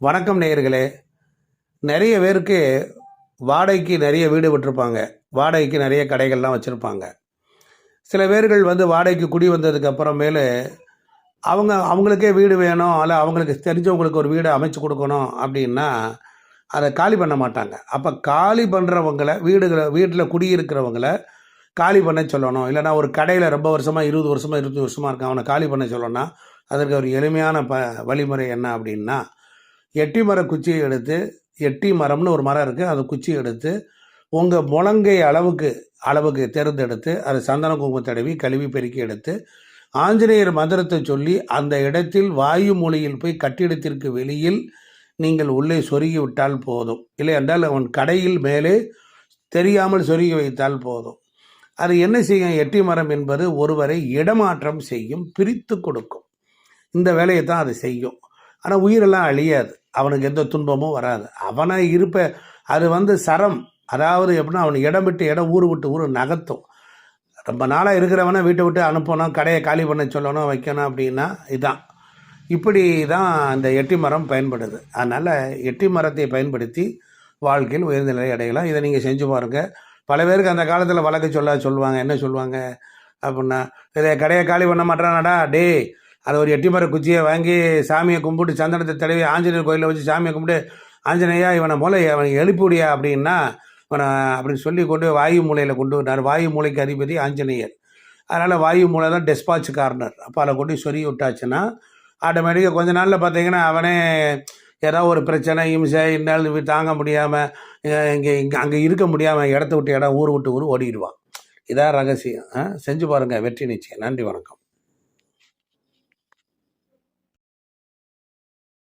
வணக்கம் நேயர்களே. நிறைய பேருக்கு வாடகைக்கு நிறைய வீடு விட்டுருப்பாங்க. வாடகைக்கு நிறைய கடைகள்லாம் வச்சுருப்பாங்க. சில பேர்கள் வந்து வாடகைக்கு குடி வந்ததுக்கு அப்புறமேலு அவங்க அவங்களுக்கே வீடு வேணும் அல்ல அவங்களுக்கு தெரிஞ்சவங்களுக்கு ஒரு வீடு அமைச்சு கொடுக்கணும் அப்படின்னா அதை காலி பண்ண மாட்டாங்க. அப்போ காலி பண்ணுறவங்கள வீடுகளை வீட்டில் குடியிருக்கிறவங்கள காலி பண்ண சொல்லணும். இல்லைன்னா ஒரு கடையில் ரொம்ப வருஷமாக இருபது வருஷமாக இருபத்தி வருஷமாக இருக்கான் அவனை காலி பண்ண சொல்லணும்னா அதற்கு ஒரு எளிமையான ப வழிமுறை என்ன அப்படின்னா எட்டி மர குச்சியை எடுத்து எட்டி மரம்னு ஒரு மரம் இருக்குது அந்த குச்சியை எடுத்து உங்கள் முழங்கை அளவுக்கு அளவுக்கு தேர்ந்தெடுத்து அது சந்தன குங்குமம் தடவி கழுவி பெருக்கி எடுத்து ஆஞ்சநேயர் மந்திரத்தை சொல்லி அந்த இடத்தில் வாயு மூலையில் போய் கட்டிடத்திற்கு வெளியில் நீங்கள் உள்ளே சொருகி விட்டால் போதும். இல்லை என்றால் அவன் கடையில் மேலே தெரியாமல் சொருகி வைத்தால் போதும். அது என்ன செய்யும்? எட்டி மரம் என்பது ஒருவரை இடமாற்றம் செய்யும் பிரித்து கொடுக்கும். இந்த வேலையை தான் அது செய்யும். ஆனால் உயிரெல்லாம் அழியாது. அவனுக்கு எந்த துன்பமும் வராது. அவனை இருப்ப அது வந்து சரம். அதாவது எப்படின்னா அவன் இடம் விட்டு இடம் ஊர் விட்டு ஊர் நகர்த்தும். ரொம்ப நாளாக இருக்கிறவனை வீட்டை விட்டு அனுப்பணும் கடையை காலி பண்ண சொல்லணும் வைக்கணும் அப்படின்னா இதுதான் இப்படி தான் அந்த எட்டி மரம் பயன்படுது. அதனால் எட்டி மரத்தை பயன்படுத்தி வாழ்க்கையில் உயர்ந்த நிலை அடையலாம். இதை நீங்கள் செஞ்சு பாருங்கள் பல பேருக்கு அந்த காலத்தில் வழக்கு சொல்ல சொல்லுவாங்க. என்ன சொல்லுவாங்க? அப்படின்னா இதை கடையை காலி பண்ண மாட்டானாடா டே அதை ஒரு எட்டி மர குச்சியை வாங்கி சாமியை கும்பிட்டு சந்தனத்தை தடவி ஆஞ்சநேயர் கோயிலில் வச்சு சாமியை கும்பிட்டு ஆஞ்சநேயா இவனை மூளை அவனை எழுப்பிவிடியா அப்படின்னா இவனை அப்படின்னு சொல்லி கொண்டு வாயு மூலையில் கொண்டு வந்தார். வாயு மூலைக்கு அதிபதி ஆஞ்சநேயர். அதனால் வாயு மூலை தான் டெஸ்பாச் கார்னர். அப்போ அதை கொண்டு சொல்லி விட்டாச்சுன்னா ஆட்டோமேட்டிக்காக கொஞ்ச நாளில் பார்த்தீங்கன்னா அவனே ஏதாவது ஒரு பிரச்சனை இம்சை இன்னும் தாங்க முடியாமல் இங்கே இங்கே அங்கே இருக்க முடியாமல் இடத்த விட்டு இடம் ஊர் விட்டு ஊர் ஓடிடுவான். இதான் ரகசியம். ஆ? செஞ்சு பாருங்கள் வெற்றி நிச்சயம். நன்றி வணக்கம்.